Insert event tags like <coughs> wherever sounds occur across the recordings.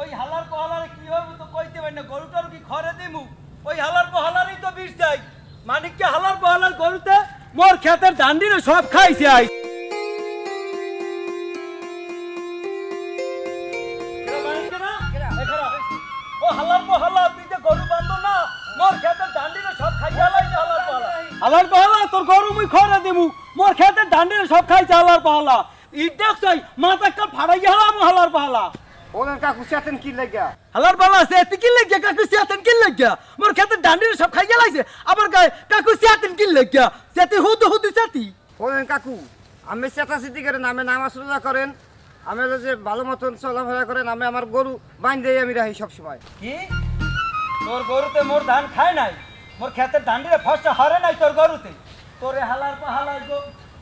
ওই হালার পহালারে কি হবে তো কইতে পারি না গরুটারও কি খড়ে দিমু? ওই হালার পহালারই তো বিষ দেয়। মানিককে হালার পহালার গরুতে মোর খেতের ডান্ডিরে সব খাইছে আই। আলার পাহালা তোর গরু মুই খড়ে দিমু। মোর খেতে ডান্ডিরে সব খাইছে আলার পাহালা। ইট মাথা কাল ফাড়াই হালাম হালার পাহালা। ওনার কাকু চেতেন কি লাগিয়া হালার বালা আছে এতে কি লাগিয়া কাকু সিয়াতেন কি লাগিয়া মোর খেতে ডান্ডির সব খাই গেলাইছে আবার গায় কাকু সিয়াতেন কি লাগিয়া সেতে হুদু হুদু সাথী ওনার কাকু আমি চেতাচিতি করেন আমি নামাজ রোজা করেন আমি যে ভালো মতন চলাফেরা করেন আমি আমার গরু বাইন্ধে আমি রাখি সবসময়। কি? তোর গরুতে মোর ধান খায় নাই? মোর খেতে ডান্ডিরে ফসটা হরে নাই তোর গরুতে? তোরে হালার পাহালা আসব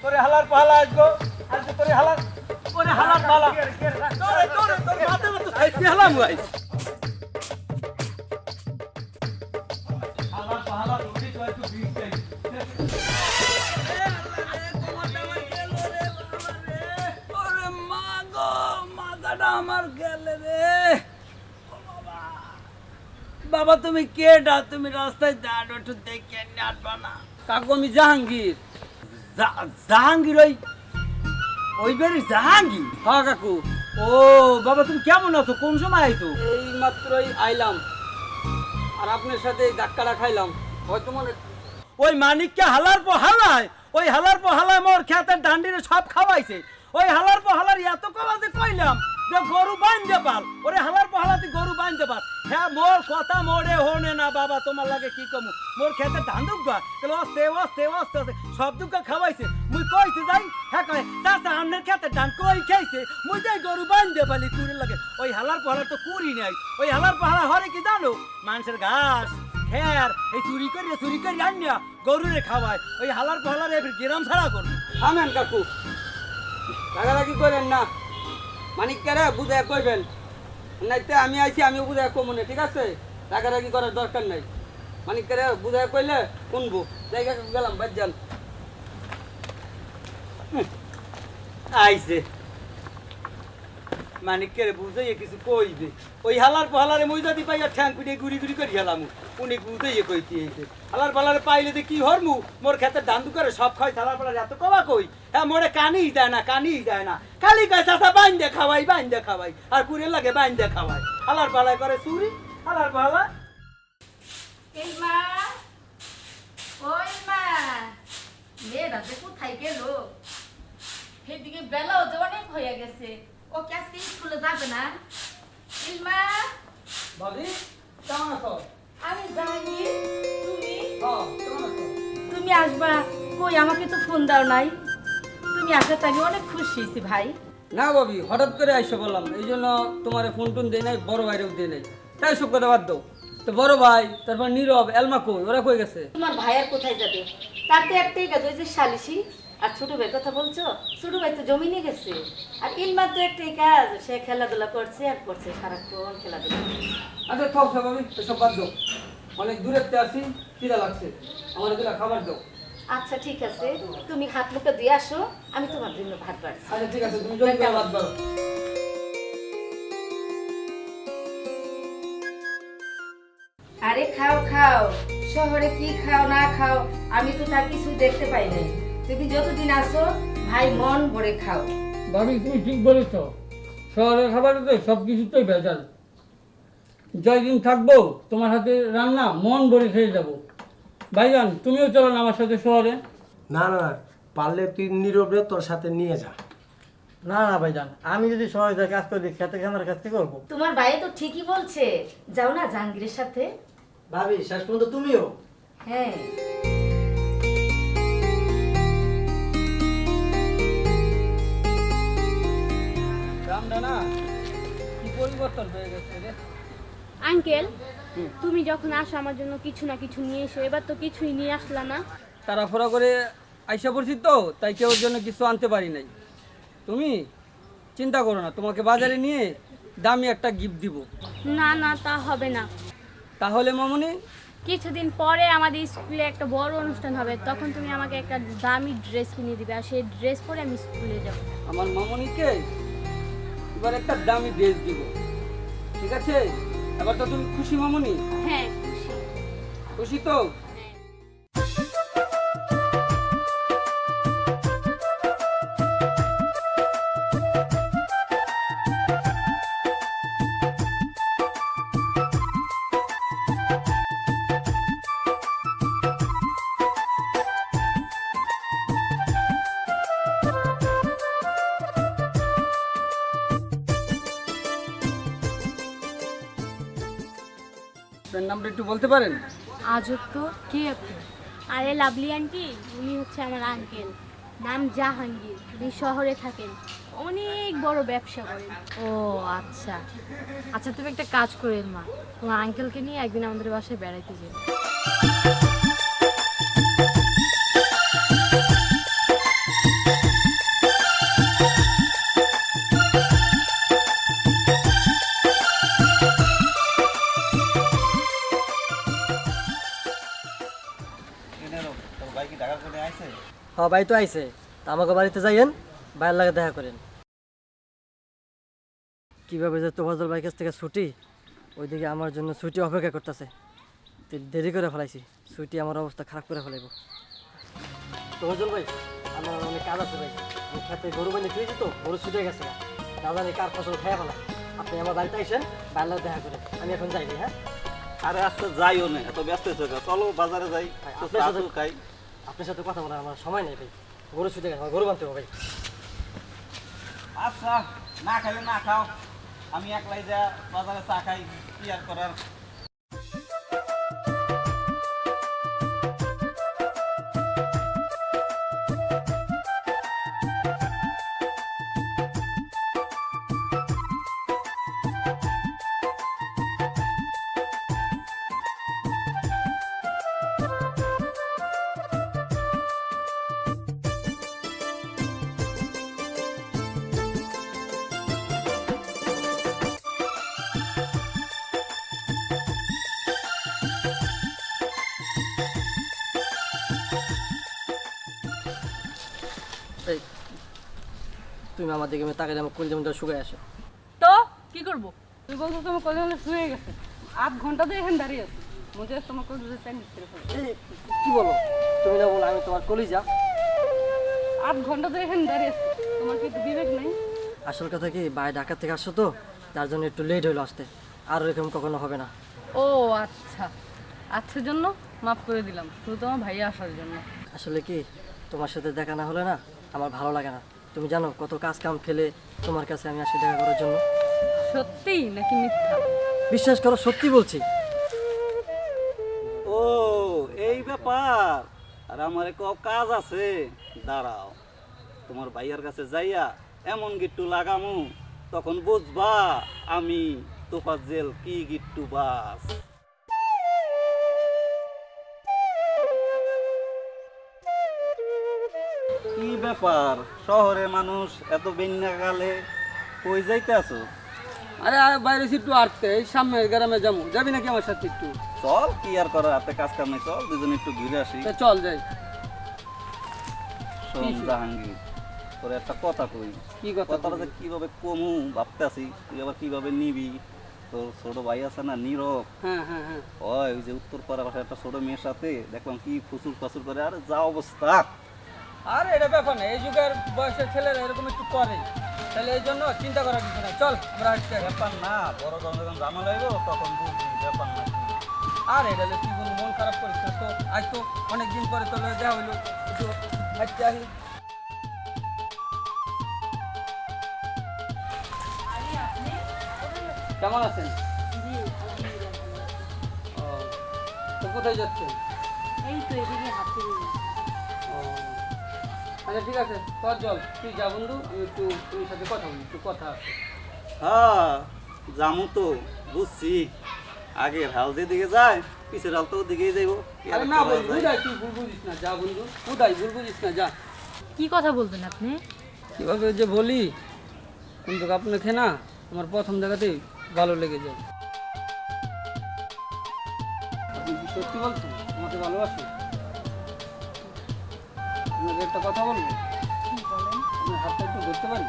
তোরে হালার পাহালা আসব তোরে হালার তোরে হালার পাহালা তোরে তোরে তোর মাথা মতো খাইছি হালাম গাই হালার পাহালা রুটি তো একটু বিষ দেই ওরে মা গো মাথাটা আমার গেলে রে। বাবা। তুমি কেডা তুমি রাস্তায় দাঁড়ো একটু দেখে নাটবা না। কাকু আমি জাহাঙ্গীর। জাহাঙ্গীর ওই ওই বাড়ির জাহাঙ্গীর হ্যাঁ কাকু। ও বাবা তুমি কেমন আছো? কোন সময় আইছো? এই মাত্রই আইলাম। আর আপনার সাথে ধাক্কাটা খাইলাম। হয়তো মনে ওই মানিককে হালার পর হালায় ওই হালার পর হালায় মোর খেতের ডান্ডিরে সব খাওয়াইছে। ওই হালার পহালার হালার এত কলা যে কইলাম যে গরু বাঁধতে পার ওরে হালার পর হালাতে গরু বাঁধতে পার হ্যাঁ মোর কথা মোড়ে হনে না বাবা, তোমার লাগে কি কমু? মোর খেতে ধান দুগা তাহলে অস্তে অস্তে অস্তে অস্তে সব দুগা খাওয়াইছে। মুই কইতে যাই হ্যাঁ কয়, চাচা আমনের খেতে ধান কই খাইছে? মুই যাই গরু বাঁধতে পারি কুড়ি লাগে। ওই হালার পহালা তো কুড়ি নাই। ওই হালার পহালা হরে কি জানো? মানুষের ঘাস, খের, এই চুরি করিয়া, চুরি করি আনিয়া গরুরে খাওয়ায়। ওই হালার পহালার এবার গ্রাম ছাড়া করব। থামেন কাকু। রাগারাগি করেন না। মানিককারে বুঝায় কইবেন। নাইতে আমি আইছি আমি বুঝায় কমনে ঠিক আছে? রাগারাগি করার দরকার নাই। মানিককারে বুঝায় কইলে শুনব। জায়গা গেলাম, বাদ যান। আইছে। মানিককে বুঝাইয়ে কিছু কইবে। ওই হালার পহালারে মুই যদি পাইয়া ঠ্যাং পিটে গুড়ি গুড়ি করি হেলামু। উনি বুঝাইয়ে কইতি এইছে হালার পালারে পাইলে যে কি হরমু? মোর খেতে দান্দু করে সব খাই হালার পালার এত কবা কই? হ্যাঁ মোরে কানি যায় না কানি যায় না। খালি কয় চাষা বাইন দে খাওয়াই বাইন দে খাওয়াই আর কুড়ে লাগে বাইন দে খাওয়াই। হালার পালায় করে চুরি হালার পালা ইলমা ও ইলমা মেয়েরা যে কোথায় গেল? সেদিকে বেলাও যে অনেক হয়ে গেছে। ও কি আজকে স্কুলে যাবে না? ইলমা ভাবি কেমন আছো? আমি জানি। তুমি আসবা? কই আমাকে তো ফোন দাও নাই। তুমি আসাতে আমি অনেক খুশি হয়েছি ভাই। না ভাবি হঠাৎ করে আইসে বললাম। এই জন্য তোমার ফোন টোন দেয় নাই বড় ভাইরেও দেয় নাই। তাই সব কথা বাদ দাও। তো বড় ভাই তারপর নীরব এলমা কই? ওরা কই গেছে? তোমার ভাই আর কোথায় যাবে? তার তো একটাই কাজ ওই যে শালিশি আর ছোট ভাই কথা বলছো? ছোট ভাই তো জমি নিয়ে গেছে। আর ইলমার তো একটাই কাজ সে খেলাধুলা করছে আর করছে সারাক্ষণ খেলাধুলা। আচ্ছা থাক স্বাভাবিক এসব বাদ দাও। অনেক দূরে আসি খিদা লাগছে। আমার এগুলা খাবার দাও। আচ্ছা ঠিক আছে। তুমি হাত মুখে দিয়ে আসো আমি তোমার জন্য ভাত বাড়ছি। আচ্ছা ঠিক আছে তুমি জলদি ভাত দাও আরে খাও খাও। শহরে কি খাও না খাও আমি তো তার কিছু দেখতে পাই নাই। তুমি যতদিন আসো ভাই মন ভরে খাও। ভাবি তুমি ঠিক বলেছ। শহরের খাবার তো সব কিছুতেই ভেজাল। জয়দিন থাকব তোমার হাতে রান্না মন ভরে খেয়ে যাব। ভাইজান তুমিও চলো না আমার সাথে শহরে? না না পারলে তুই নীরবে তোর সাথে নিয়ে যা। না না ভাইজান আমি যদি সময় যায় কাজ করে দিই খেতে আমার কাজ থেকে করব? তোমার ভাই তো ঠিকই বলছে। যাও না জাহাঙ্গীরের সাথে। ভাবি শেষ পর্যন্ত তুমিও? হ্যাঁ। কি পরিবর্তন হয়ে গেছে রে? আঙ্কেল তুমি যখন আসো আমার জন্য কিছু না কিছু নিয়ে এসো এবার তো কিছুই নিয়ে আসলা না। তাড়াফোড়া করে আইসা পড়ছি তো তাই কেউ জন্য কিছু আনতে পারি নাই। তুমি চিন্তা করো না তোমাকে বাজারে নিয়ে দামি একটা গিফট দিব। না না তা হবে না। তাহলে মামনি? কিছুদিন পরে আমাদের স্কুলে একটা বড় অনুষ্ঠান হবে তখন তুমি আমাকে একটা দামি ড্রেস কিনে দিবে আর সেই ড্রেস পরে আমি স্কুলে যাব। আমার মামনিকে এবার একটা দামি ড্রেস দিব। ঠিক আছে? এবার তো তুমি খুশি মামনি? হ্যাঁ খুশি। খুশি তো? নামটা একটু বলতে পারেন? আজব তো কে আপনি? আরে লাভলি আন্টি উনি হচ্ছে আমার আঙ্কেল নাম জাহাঙ্গীর উনি শহরে থাকেন। অনেক বড় ব্যবসা করেন। ও আচ্ছা। আচ্ছা তুমি একটা কাজ করেন মা। তোমার আঙ্কেলকে নিয়ে একদিন আমাদের বাসায় বেড়াইতে যাবে ভাই তো আইছে তা আমাকে বাড়িতে যাইয়েন ভাইয়ের লাগে দেখা করেন। কীভাবে যে তোফাজল ভাই কাছ থেকে ছুটি ওইদিকে আমার জন্য ছুটি অপেক্ষা করতেছে। দেরি করে ফেলাইছি ছুটি আমার অবস্থা খারাপ করে ফেলাইব। তোফাজল ভাই আমার অনেক কাজ আছে ভাই। আমি খেতে গরু বানিয়ে খেয়েছি তো গরু ছুটে গেছে জানি কার ফসল খেয়ে ফেলা আপনি আমার বাড়িতে আইসেন লাগে দেখা করেন। আমি এখন যাইনি হ্যাঁ? আরে আজকে যাইও না এত ব্যস্ত চলো বাজারে যাই খাই। আপনার সাথে কথা বলার আমার সময় নেই, ভাই। গরু ছুটে গেছে, আমার গরু বানতে হবে, ভাই। আচ্ছা না খাইলে না খাও। আমি একলাই যা বাজারে চা খাই, কি আর করার? এই তুমি আমার দিকে তাকে আমার কোন যেমন শুকায় আসে। তো কি করব? তুই বলছো তোমার কলে হলে শুয়ে গেছে। আধ ঘণ্টা তো এখানে দাঁড়িয়ে আছে। হয় তোমার কলে টাইম কি বলো? তুমি না বলো আমি তোমার কলিজা? আধ ঘণ্টা তো এখানে দাঁড়িয়ে আছে। তোমার কি বিবেক নাই? আসল কথা কি বাইরে ঢাকা থেকে আসছো তো তার জন্য একটু লেট হলো আসতে। আর এরকম কখনো হবে না। ও আচ্ছা। আচ্ছার জন্য মাফ করে দিলাম। শুধু তোমার ভাইয়া আসার জন্য। আসলে কি তোমার সাথে দেখা না হলে না আমার ভালো লাগে না। তুমি জানো কত কাজ কাম ফেলে তোমার কাছে আমি আসি দেখা করার জন্য। সত্যি নাকি মিথ্যা? বিশ্বাস করো সত্যি বলছি। ও এই ব্যাপার। আর আমার এক কাজ আছে। দাঁড়াও। তোমার ভাইয়ার কাছে যাইয়া এমন গিট্টু লাগামু তখন বুঝবা আমি তোফার জেল কি গিট্টু বাস। কি ব্যাপার? শহরে মানুষ এত বেন্যা গালে কই যাইতে আছো? আরে বাইরে একটু আটতে এই সামনের গ্রামে যাব। যাবি নাকি আমার সাথে একটু? চল কি আর করার? হাতে কাজ কাম চল দুজন একটু ঘুরে আসি। তা চল যাই। শোন জাহাঙ্গীর তোর একটা কথা কই। কি কথা কথাটা কীভাবে কমু ভাবতে আছি তুই আবার কীভাবে নিবি? তোর ছোট ভাই আছে না নীরব? হ্যাঁ হ্যাঁ হ্যাঁ। ওই যে উত্তর পাড়া পাশে একটা ছোট মেয়ের সাথে দেখলাম কি ফুসুর ফাসুর করে আর যা অবস্থা! আরে এটা ব্যাপার না এই যুগের বয়সের ছেলেরা এরকম একটু করে। তাহলে এই জন্য চিন্তা করার কিছু নাই। চল আমরা হাঁটতে ব্যাপার না বড় যখন যখন জামা লাগবে তখন বুঝবি ব্যাপার না। আর এটা যে তুই কোনো মন খারাপ করিস তো আজ তো অনেক দিন পরে লগে দেখা হইল। একটু হাঁটতে আসি। কেমন আছেন? তো কোথায় যাচ্ছেন? এই তো এদিকে হাতে ও, আচ্ছা ঠিক আছে তোর চল তুই যা বন্ধু আমি একটু তোর সাথে কথা বলি একটু কথা আছে। হ্যাঁ জামু তো বুঝছি। আগের হাল যেদিকে যায় পিছের হাল তো ওদিকেই যাইব। আর না বন্ধু যায়? তুই ভুল বুঝিস না যা বন্ধু উদয় ভুল বুঝিস না যা। কি কথা বলবেন আপনি? কীভাবে যে বলি কিন্তু আপনাকে না আমার প্রথম জায়গাতেই ভালো লেগে যায়। সত্যি বলছেন? আমাকে ভালোবাসেন? একটা কথা বলব? আপনার হাতটা একটু ধরতে পারি?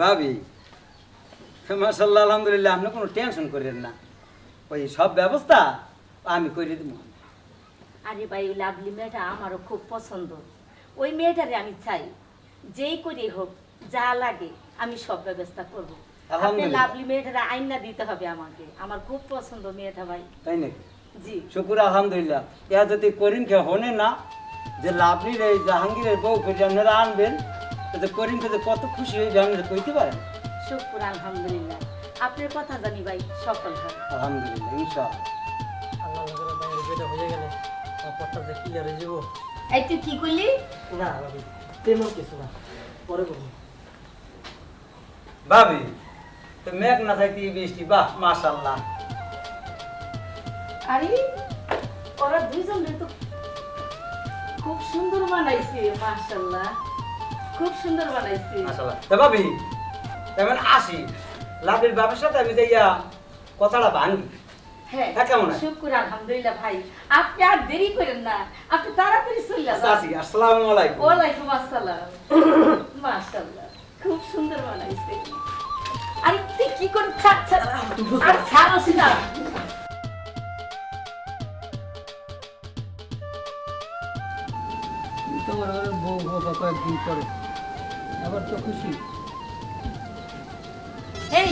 ভাবি মাসাল্লাহ আলহামদুলিল্লাহ আপনি কোনো টেনশন করেন না। ওই সব ব্যবস্থা আমি করে দেবো। আরে ভাই ওই লাভলি মেয়েটা আমারও খুব পছন্দ। ওই মেয়েটারে আমি চাই যেই করে হোক যা লাগে আমি সব ব্যবস্থা করব। লাভলি মেয়েটারে আইনা দিতে হবে আমাকে। আমার খুব পছন্দ মেয়েটা ভাই। তাই নাকি? শুকুর আলহামদুলিল্লাহ। ইয়া যদি করিম কে হনে না যে লাভলির এই জাহাঙ্গীরের বউ করে আপনারা আনবেন তাতে করিম কে যে কত খুশি হয়ে যান কইতে পারেন। শুক্র আলহামদুলিল্লাহ। আপনার কথা জানি ভাই সফল হয়। আলহামদুলিল্লাহ ইনশাআল্লাহ। আল্লাহ নজরে বেটা হয়ে গেলে আমার যে ক্লিয়ার যাব। এই তুই কি করলি না ভাবি তেমন কিছু না। পরে বলব। ভাবি তো মেঘ না থাকতে এই বৃষ্টি বাহ মাশাল্লাহ আরে ওরা দুইজন তো খুব সুন্দর বানাইছে মাশাল্লাহ খুব সুন্দর বানাইছে। মাশাল্লাহ তা ভাবি তেমন আসি। লাভলির বাবার সাথে আমি যাইয়া কথাটা ভাঙি। হ্যাঁ হ্যাঁ, কেমন? শুক্র আলহামদুলিল্লাহ ভাই। আপনি আর দেরি করেন না। আপনি তাড়াতাড়ি চলে আচ্ছা, যান আসি। আসসালামু আলাইকুম। ওয়ালাইকুম আসসালাম। <coughs> মাশাআল্লাহ। খুব সুন্দর বানাইছে। আরে তুই কি করে ছাড় ছাড় আর ছাড়ো না। কয়েকদিন পরে। আবার তো খুশি। এই